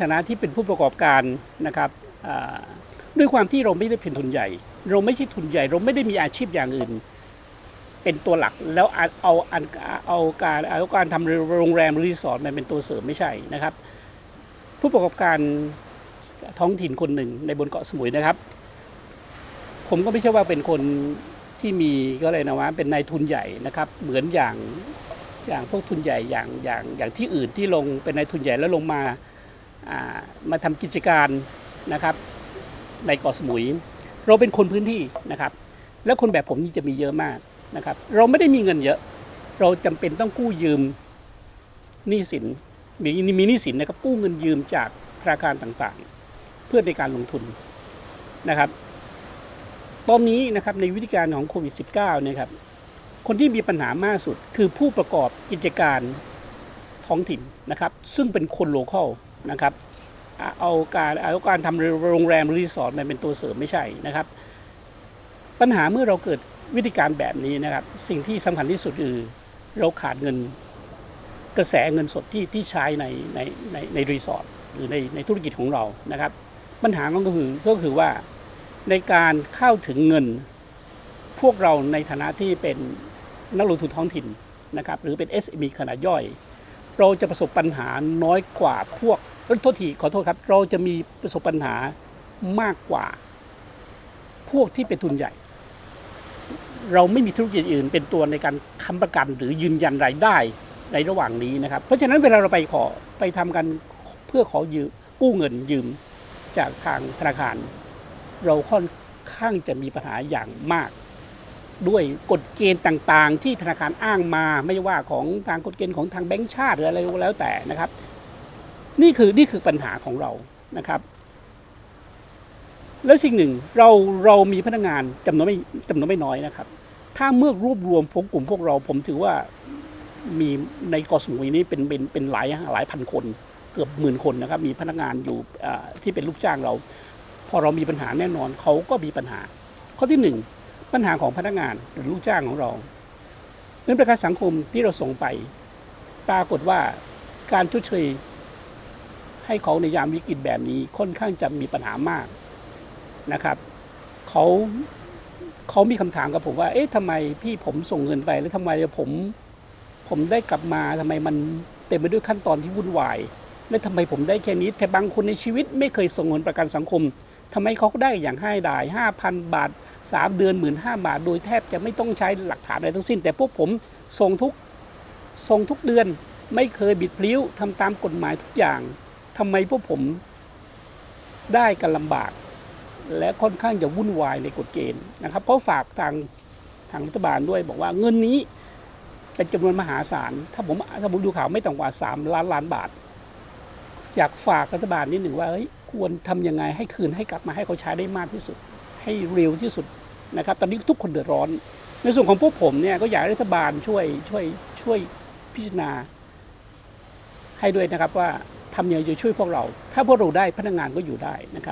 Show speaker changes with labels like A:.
A: ฐานะที่เป็นผู้ประกอบการนะครับด้วยความที่เราไม่ได้เป็นทุนใหญ่ เราไม่ใช่ทุนใหญ่ เราไม่ได้มีอาชีพอย่างอื่น เป็นตัวหลักแล้วเอาเอาเอาการเอาการทำโรงแรมรีสอร์ทมาเป็นตัวเสริมไม่ใช่นะครับ ผู้ประกอบการท้องถิ่นคนหนึ่งในบนเกาะสมุยนะครับ ผมก็ไม่ใช่ว่าเป็นคนที่มีก็เลยนะว่าเป็นนายทุนใหญ่นะครับ เหมือนอย่างอย่างพวกทุนใหญ่อย่างอย่างอย่างที่อื่นที่ลงเป็นนายทุนใหญ่แล้วลงมา มาทำกิจการนะครับในเกาะสมุย เราเป็นคนพื้นที่นะครับ แล้วคนแบบผมนี่จะมีเยอะมากนะครับ เราไม่ได้มีเงินเยอะ เราจำเป็นต้องกู้ยืมหนี้สินมีมีหนี้สินนะครับกู้เงินยืมจากธนาคารต่างๆ เพื่อในการลงทุนนะครับตอนนี้นะครับในวิธีการของโควิด -19 เนี่ยครับคนที่มีปัญหามากสุดคือผู้ประกอบกิจการท้องถิ่นนะครับ ซึ่งเป็นคนโลเคอล นะครับ เอาการเอาการทำโรงแรมรีสอร์ทมาเป็นตัวเสริมไม่ใช่นะครับ ปัญหาเมื่อเราเกิดวิธีการแบบนี้นะครับ สิ่งที่สำคัญที่สุดคือเราขาดเงินกระแสเงินสดที่ที่ใช้ในในในในรีสอร์ทหรือในในธุรกิจของเรานะครับ ปัญหาก็คือก็คือว่าในการเข้าถึงเงินพวกเราในฐานะที่เป็นนักลงทุนท้องถิ่นนะครับ หรือเป็น SME ขนาดย่อย เราจะประสบปัญหาน้อยกว่าพวกเอ้ยโทษทีขอโทษครับ เราจะมีประสบปัญหามากกว่า พวกที่เป็นทุนใหญ่ เราไม่มีธุรกิจอื่น เป็นตัวในการค้ำประกันหรือยืนยันรายได้ในระหว่างนี้นะครับ เพราะฉะนั้นเวลาเราไปขอไปทำกันเพื่อขอยืมกู้เงินยืมจากทางธนาคาร เราค่อนข้างจะมีปัญหาอย่างมาก ด้วยกฎเกณฑ์ต่างๆ ที่ธนาคารอ้างมาไม่ว่าของทางกฎเกณฑ์ของทางแบงก์ชาติหรืออะไรแล้วแต่นะครับ นี่คือนี่คือปัญหาของเรานะครับ แล้วสิ่งหนึ่งเราเรามีพนักงานจำนวนไม่จำนวนไม่น้อยนะครับ ถ้าเมื่อรวบรวมพวกกลุ่มพวกเราผมถือว่ามีในกสมุยนี้เป็นเป็นเป็นหลายหลายพันคนเกือบหมื่นคนนะครับ มีพนักงานอยู่อ่ที่เป็นลูกจ้างเรา พอเรามีปัญหาแน่นอนเขาก็มีปัญหา ข้อที่หนึ่ง ปัญหาของพนักงานหรือลูกจ้างของเราเงินประกันสังคมที่เราส่งไป ปรากฏว่าการชดเชยให้เขาในยามวิกฤตแบบนี้ค่อนข้างจะมีปัญหามากนะครับเขาเขามีคำถามกับผมว่า เอ๊ะทำไมพี่ผมส่งเงินไปแล้วทำไมผมผมได้กลับมาทำไมมันเต็มไปด้วยขั้นตอนที่วุ่นวาย และทำไมผมได้แค่นี้ แต่บางคนในชีวิตไม่เคยส่งเงินประกันสังคมทำไมเขาได้อย่างให้ได้ห้าพันบาท สามเดือนหมื่นห้าบาท โดยแทบจะไม่ต้องใช้หลักฐานอะไรทั้งสิ้น แต่พวกผมส่งทุกส่งทุกเดือนไม่เคยบิดพลิ้วทำตามกฎหมายทุกอย่างทำไมพวกผมได้กันลำบาก และค่อนข้างจะวุ่นวายในกฎเกณฑ์นะครับก็ฝากทางทางรัฐบาลด้วยบอกว่าเงินนี้เป็นจำนวนมหาศาล ถ้าผมถ้าผมดูข่าวไม่ต่ำกว่า 3 ล้านล้านบาท อยากฝากรัฐบาลนิดหนึ่งว่าเฮ้ยควรทำยังไงให้คืนให้กลับมาให้เขาใช้ได้มากที่สุด ให้เร็วที่สุดนะครับ ตอนนี้ทุกคนเดือดร้อน ในส่วนของพวกผมเนี่ยก็อยากรัฐบาลช่วยช่วยช่วยพิจารณา ให้ด้วยนะครับว่าทำยังไงจะช่วยพวกเรา ถ้าพวกเราได้พนักงานก็อยู่ได้นะครับ